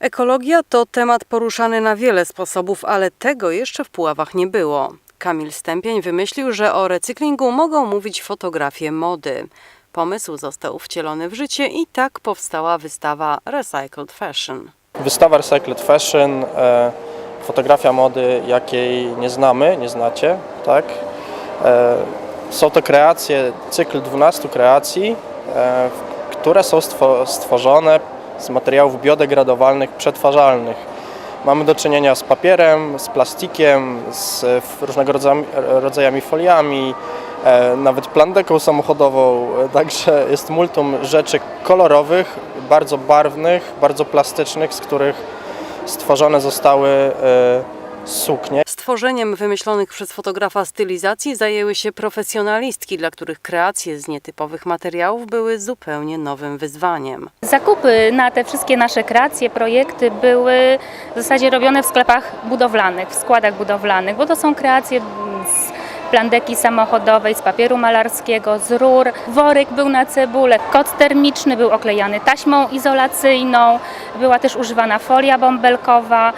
Ekologia to temat poruszany na wiele sposobów, ale tego jeszcze w Puławach nie było. Kamil Stępień wymyślił, że o recyklingu mogą mówić fotografie mody. Pomysł został wcielony w życie i tak powstała wystawa Recycled Fashion. Wystawa Recycled Fashion, e, fotografia mody, jakiej nie znamy, nie znacie, tak? E, są to kreacje, cykl 12 kreacji, e, które są stwo, stworzone z materiałów biodegradowalnych, przetwarzalnych. Mamy do czynienia z papierem, z plastikiem, z różnego rodzaju, rodzajami foliami, e, nawet plandeką samochodową, e, także jest multum rzeczy kolorowych, bardzo barwnych, bardzo plastycznych, z których stworzone zostały e, suknie. Stworzeniem wymyślonych przez fotografa stylizacji zajęły się profesjonalistki, dla których kreacje z nietypowych materiałów były zupełnie nowym wyzwaniem. Zakupy na te wszystkie nasze kreacje, projekty były w zasadzie robione w sklepach budowlanych, w składach budowlanych, bo to są kreacje z plandeki samochodowej, z papieru malarskiego, z rur. Worek był na cebulę, kot termiczny był oklejany taśmą izolacyjną, była też używana folia bąbelkowa.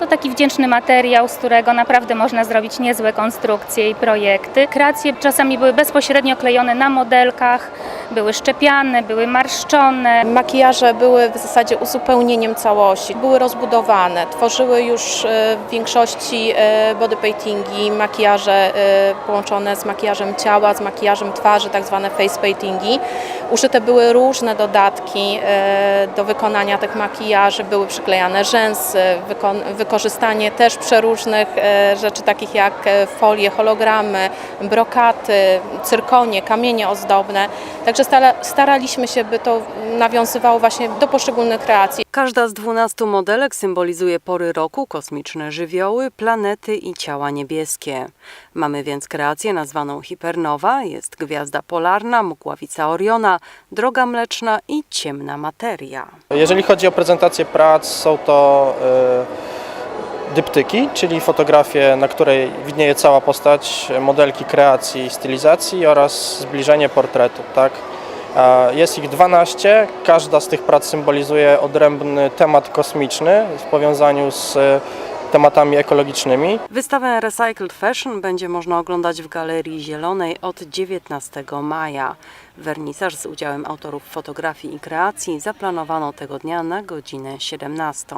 To taki wdzięczny materiał, z którego naprawdę można zrobić niezłe konstrukcje i projekty. Kreacje czasami były bezpośrednio klejone na modelkach, były szczepiane, były marszczone. Makijaże były w zasadzie uzupełnieniem całości, były rozbudowane, tworzyły już e, w większości e, body paintingi, makijaże e, połączone z makijażem ciała, z makijażem twarzy, tak zwane face paintingi. Użyte były różne dodatki do wykonania tych makijaży, były przyklejane rzęsy, wykorzystanie też przeróżnych rzeczy takich jak folie, hologramy, brokaty, cyrkonie, kamienie ozdobne. Także stara- staraliśmy się, by to nawiązywało właśnie do poszczególnych kreacji. Każda z 12 modelek symbolizuje pory roku, kosmiczne żywioły, planety i ciała niebieskie. Mamy więc kreację nazwaną Hipernowa, jest gwiazda polarna, mgławica Oriona, droga mleczna i ciemna materia. Jeżeli chodzi o prezentację prac, są to e, dyptyki, czyli fotografie, na której widnieje cała postać modelki kreacji, stylizacji oraz zbliżenie portretu. Tak? Jest ich 12, każda z tych prac symbolizuje odrębny temat kosmiczny w powiązaniu z e, tematami ekologicznymi. Wystawę Recycled Fashion będzie można oglądać w Galerii Zielonej od 19 maja. Wernisaż z udziałem autorów fotografii i kreacji zaplanowano tego dnia na godzinę 17.